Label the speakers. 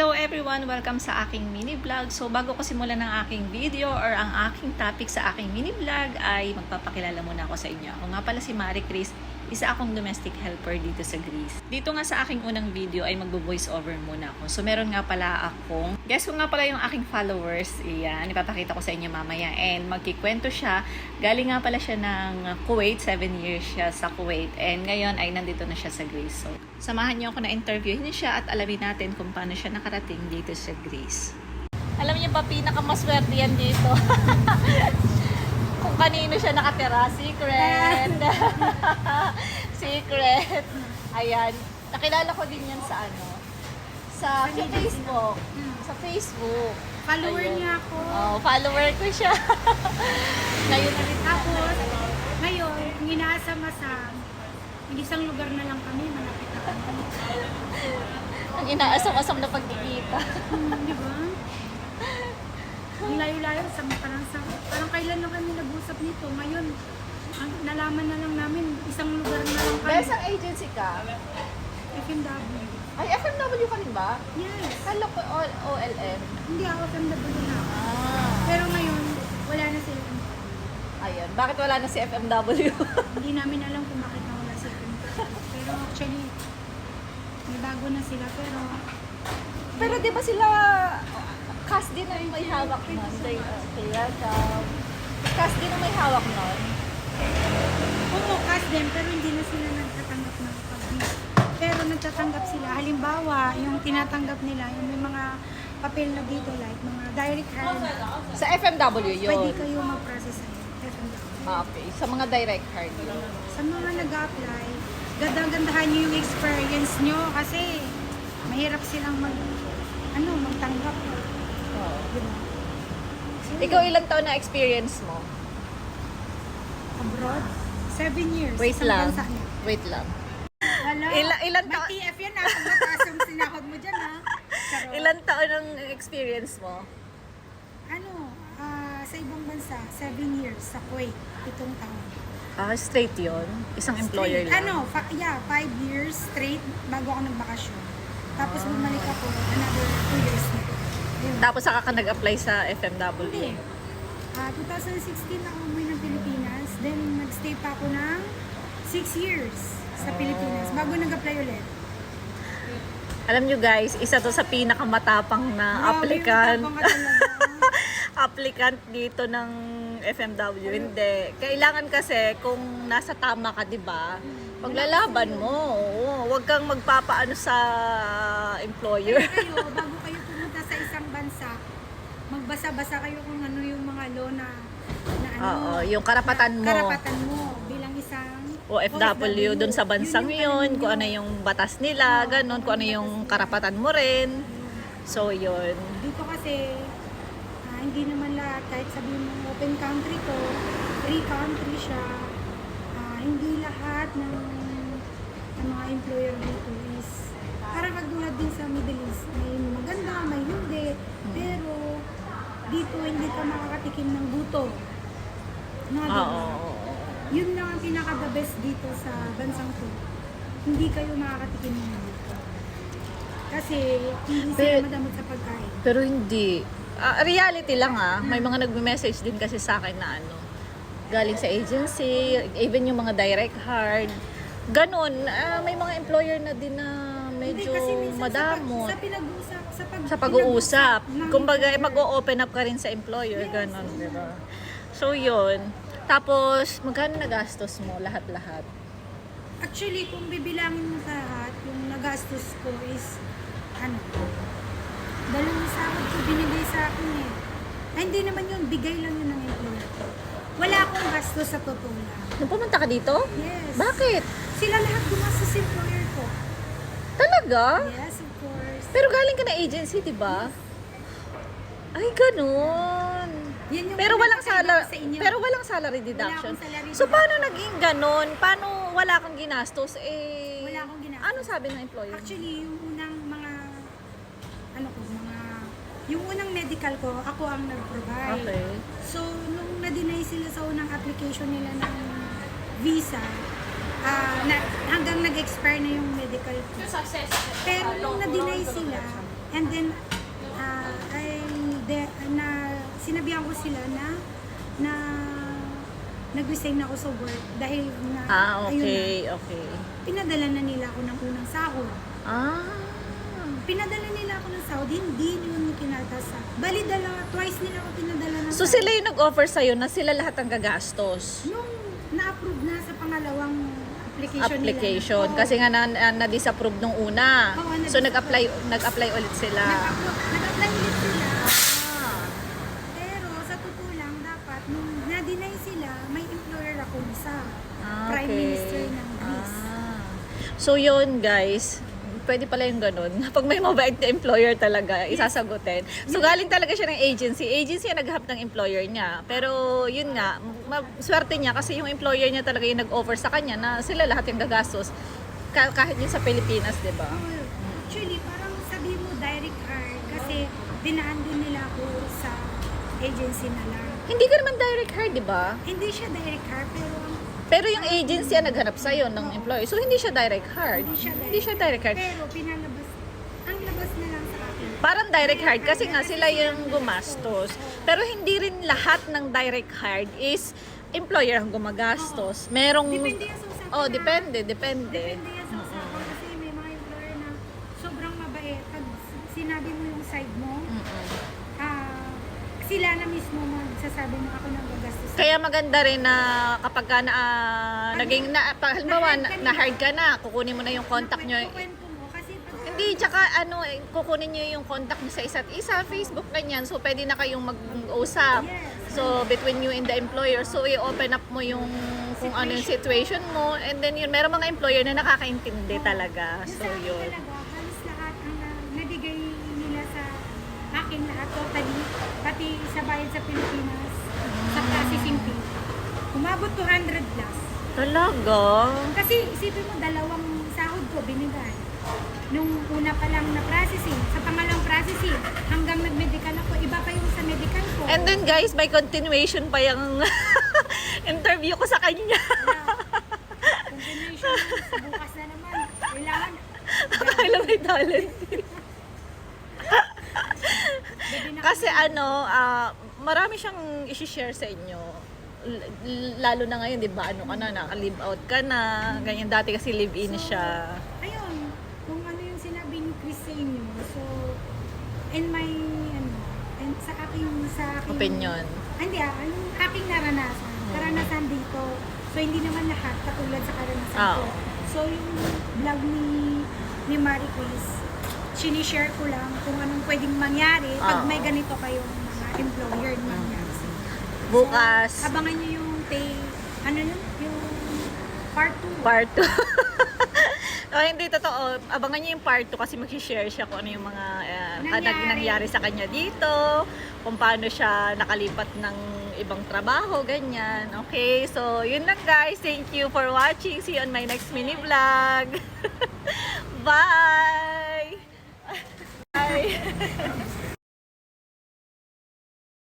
Speaker 1: Hello everyone! Welcome sa aking mini vlog. So bago ko simulan ng aking video or ang aking topic sa aking mini vlog ay magpapakilala muna ako sa inyo. Ako nga pala si Marie Chris, isa akong domestic helper dito sa Greece. Dito nga sa aking unang video ay magbo-voice over muna ako. So meron nga pala akong, guess ko nga pala yung aking followers. Iyan, ipapakita ko sa inyo mamaya. And magkikwento siya. Galing nga pala siya ng Kuwait, 7 years siya sa Kuwait. And ngayon ay nandito na siya sa Greece. So samahan niyo ako na interviewin siya at alamin natin kung paano siya nakarating dito sa Greece. Alam niyo ba, pinakamaswerte yan dito. kung kanino siya nakatira. Secret. Secret. Ayan. Nakilala ko din yan sa ano. Sa, sa Facebook. Sa Facebook.
Speaker 2: Follower
Speaker 1: Ayun.
Speaker 2: niya ako.
Speaker 1: Oh, follower ko siya. Ngayon na rin
Speaker 2: Tapos, ngayon, ang inaasam-asam, hindi isang lugar na lang kami, malapit na kami.
Speaker 1: ang inaasam-asam na pagkikita.
Speaker 2: Hmm, di ba? Ang layo-layo, sa parang, sa, parang kailan lang kami nag-usap nito. Ngayon, ang nalaman na lang namin, isang lugar na lang kami.
Speaker 1: Ang agency ka?
Speaker 2: FMW.
Speaker 1: Ay, FMW ka rin ba?
Speaker 2: Yes.
Speaker 1: Kala ko O- OLM.
Speaker 2: Hindi ako FMW na.
Speaker 1: Ah.
Speaker 2: Pero ngayon, wala na sila.
Speaker 1: Ayun. Bakit wala na si FMW?
Speaker 2: Hindi namin alam kung bakit nawala si FMW. Pero actually, may bago na sila. Pero,
Speaker 1: Pero di ba sila, cast din ang may hawak nun. They, okay, welcome. Cast din ang may hawak nun.
Speaker 2: umukas din, pero hindi na sila nagtatanggap ng pag Pero nagtatanggap sila. Halimbawa, yung tinatanggap nila, yung may mga papel na dito, like mga direct hire,
Speaker 1: Sa FMW yun.
Speaker 2: pwede kayo mag-process sa FMW.
Speaker 1: Ah, Okay. Sa mga direct card yun.
Speaker 2: Sa mga nag-apply, ganda-gandahan nyo yung experience nyo kasi mahirap silang mag, ano, magtanggap.
Speaker 1: Ikaw ilang taon na experience mo?
Speaker 2: abroad, seven years.
Speaker 1: Wait
Speaker 2: Isang
Speaker 1: lang.
Speaker 2: bansa niya.
Speaker 1: Wait lang.
Speaker 2: Hala,
Speaker 1: Ila- ilan
Speaker 2: may
Speaker 1: ta-
Speaker 2: TF yan ha, kung mataas yung sinahod mo dyan ha. Charot.
Speaker 1: Ilang taon ang experience mo?
Speaker 2: ano, ah, sa ibang bansa, seven years sa Kuwait, itong taon.
Speaker 1: Ah, straight yun. Isang employer
Speaker 2: Straight.
Speaker 1: lang.
Speaker 2: Ano, fa- yeah, five years straight bago ako nagbakasyon. Tapos bumalik ako another two years na.
Speaker 1: Tapos saka ka nag-apply sa FMW.
Speaker 2: Ah, 2016 ako umuwi ng Pilipinas. Then, nagstay pa ako ng six years sa Pilipinas bago nag-apply ulit.
Speaker 1: Alam nyo guys, isa to sa pinakamatapang na
Speaker 2: Grabe,
Speaker 1: applicant.
Speaker 2: matapang ka talaga.
Speaker 1: applicant dito ng FMW. Hindi. Kailangan kasi kung nasa tama ka, 'di ba? Paglalaban mo. Oo, huwag kang magpapaano sa employer.
Speaker 2: kayo, bago kayo pumunta sa isang bansa, magbasa-basa kayo kung ano yung mga law na, na ano,
Speaker 1: Oo, yung karapatan mo.
Speaker 2: karapatan mo bilang isang
Speaker 1: OFW dun sa bansang
Speaker 2: Yun
Speaker 1: yun,
Speaker 2: ano
Speaker 1: kung
Speaker 2: nyo.
Speaker 1: ano yung batas nila, ganun, kung ano yung karapatan mo rin. So, yun.
Speaker 2: Dito kasi, ah, hindi naman lahat, kahit sabihin mo open country to, free country siya, ah, hindi lahat ng, ng mga employer dito is, parang katulad din sa Middle East, may maganda, may hindi, pero dito hindi ka makakatikim ng guto. Mga
Speaker 1: Oo.
Speaker 2: ganun. Yun lang ang pinaka-the best dito sa bansang to. Hindi kayo makakatikim ng guto. Kasi hindi sila madamot sa pagkain.
Speaker 1: Pero hindi. Ah, reality lang ah. May mga nagme-message din kasi sa akin na ano, galing sa agency, even yung mga direct hard. Ganon, ah, may mga employer na din na medyo madamot.
Speaker 2: Sa, pag, sa pinag-uusap, sa, pag,
Speaker 1: sa pag-uusap. Kumbaga, eh, mag-o-open up ka rin sa employer, ganon, di ba? So, yun. Tapos, magkano nagastos mo lahat-lahat?
Speaker 2: Actually, kung bibilangin mo sa lahat, yung nagastos ko is, ano, dalawang sahod ko binigay sa akin eh. Ay, hindi naman yun, bigay lang yun ng employer ko. Wala akong gastos sa totoo lang.
Speaker 1: Nung pumunta ka dito?
Speaker 2: Yes.
Speaker 1: Bakit?
Speaker 2: Sila lahat gumastos sa employer ko.
Speaker 1: Talaga?
Speaker 2: Yes, of course.
Speaker 1: Pero galing ka na agency, di ba? Ay, ganun.
Speaker 2: Yan yung
Speaker 1: Pero walang salary,
Speaker 2: sa inyo.
Speaker 1: pero walang salary deduction.
Speaker 2: akong salary
Speaker 1: so paano
Speaker 2: deduction.
Speaker 1: naging ganon? Paano wala kang ginastos? Eh,
Speaker 2: Wala akong ginastos.
Speaker 1: Ano sabi ng employer?
Speaker 2: Actually, yung unang mga, ano ko, mga, yung unang medical ko, ako ang nag-provide.
Speaker 1: Okay.
Speaker 2: So, nung na-deny sila sa unang application nila ng visa, ah, na, hanggang nag-expire na yung medical ko. Pero nung na-deny sila, And then, ah, ay, de, na, sinabihan ko sila na, na, nag-resign ako sa work dahil na,
Speaker 1: Ah,
Speaker 2: ayun
Speaker 1: okay, okay.
Speaker 2: na, pinadala na nila ako ng unang sahod.
Speaker 1: Ah.
Speaker 2: Pinadala nila ako ng sahod, hindi yun yung kinatasa. Bali, dalawa, twice nila ako pinadala ng
Speaker 1: So
Speaker 2: sahod.
Speaker 1: sila yung nag-offer sa'yo na sila lahat ang gagastos?
Speaker 2: Nung na-approve na sa pangalawang application,
Speaker 1: Application.
Speaker 2: nila.
Speaker 1: Kasi nga na, na- na-disapprove nung una.
Speaker 2: Oo,
Speaker 1: so nag-apply nag-apply ulit sila.
Speaker 2: Nag-apply nag-apply ulit sila.
Speaker 1: Ah.
Speaker 2: Pero sa totoo lang, dapat nung na-deny sila, may employer ako isa.
Speaker 1: Ah,
Speaker 2: Prime
Speaker 1: okay.
Speaker 2: Minister ng Greece.
Speaker 1: Ah. So yun guys, pwede pala yung ganun. Pag may mabait na employer talaga, isasagutin. So galing talaga siya ng agency. Agency ang naghahap ng employer niya. Pero yun nga, swerte niya kasi yung employer niya talaga yung nag-offer sa kanya na sila lahat yung gagastos. Ka- kahit yun sa Pilipinas, di ba?
Speaker 2: Oo. Actually, parang sabi mo direct hire kasi dinaan din nila ako sa agency na lang.
Speaker 1: Hindi ka naman direct hire, di ba?
Speaker 2: Hindi siya direct hire, pero
Speaker 1: Pero yung agency ang naghanap sa'yo ng employee. So, hindi siya direct hire.
Speaker 2: Hindi siya direct.
Speaker 1: Hindi siya direct hire.
Speaker 2: Pero pinalabas, ang labas na lang sa akin.
Speaker 1: Parang direct hire kasi nga sila yung gumastos. Pero hindi rin lahat ng direct hire is employer ang gumagastos. Merong...
Speaker 2: Depende yan sa usapan.
Speaker 1: Oh,
Speaker 2: na-
Speaker 1: depende, depende.
Speaker 2: Depende yan sa usapan kasi may mga employer na sobrang mabait. Pag sinabi mo yung side mo,
Speaker 1: Mm-mm.
Speaker 2: ah, sila na mismo magsasabi mo ako nang gagastos.
Speaker 1: Kaya maganda rin na kapag ka na, ah, naging, na, pa, halimbawa, na, na-hire ka na, kukunin mo na yung contact nyo. Hindi, tsaka ano, eh, kukunin nyo yung contact nyo sa isa't isa, Facebook, ganyan. So, pwede na kayong mag-usap.
Speaker 2: Yes.
Speaker 1: So, between you and the employer. So, i-open up mo yung kung ano yung situation mo. And then, yun, meron mga employer na nakakaintindi talaga.
Speaker 2: Yung
Speaker 1: So, yun.
Speaker 2: talaga, akin lahat, totally, pati sa bayad sa Pilipinas, sa processing fee. Umabot 200 plus.
Speaker 1: Talaga?
Speaker 2: Kasi isipin mo, dalawang sahod ko binigay. Nung una pa lang na processing, sa pangalawang processing, hanggang nag-medical ako, iba pa yung sa medical ko.
Speaker 1: And then, guys, may continuation pa yung interview ko sa kanya.
Speaker 2: Continuation, bukas na naman. Kailangan,
Speaker 1: Alam may talent.
Speaker 2: gabi na
Speaker 1: Kasi ano, ah, marami siyang isi-share sa inyo. L- lalo na ngayon, di ba? Ano ka na, naka-live out ka na. Ganyan dati kasi live-in siya.
Speaker 2: ayun, kung ano yung sinabi ni Chris sa inyo, so, and my, ano, and sa aking, sa aking,
Speaker 1: Opinion.
Speaker 2: Ah, Hindi ah, yung aking naranasan, karanasan dito, so hindi naman lahat katulad sa karanasan ko.
Speaker 1: Oo.
Speaker 2: So yung vlog ni, ni Marie Chris, sinishare ko lang kung anong pwedeng mangyari pag
Speaker 1: Oo.
Speaker 2: may ganito kayong mga employer na mangyari.
Speaker 1: Bukas,
Speaker 2: So, abangan nyo yung pay, ano yun, yung part 2.
Speaker 1: part 2. oh, hindi totoo. Abangan niyo yung part 2 kasi mag-share siya kung ano yung mga uh,
Speaker 2: Nangyari.
Speaker 1: nangyari sa kanya dito, kung paano siya nakalipat ng ibang trabaho, ganyan. Okay, so yun lang guys. Thank you for watching. See you on my next mini vlog. Bye! ไป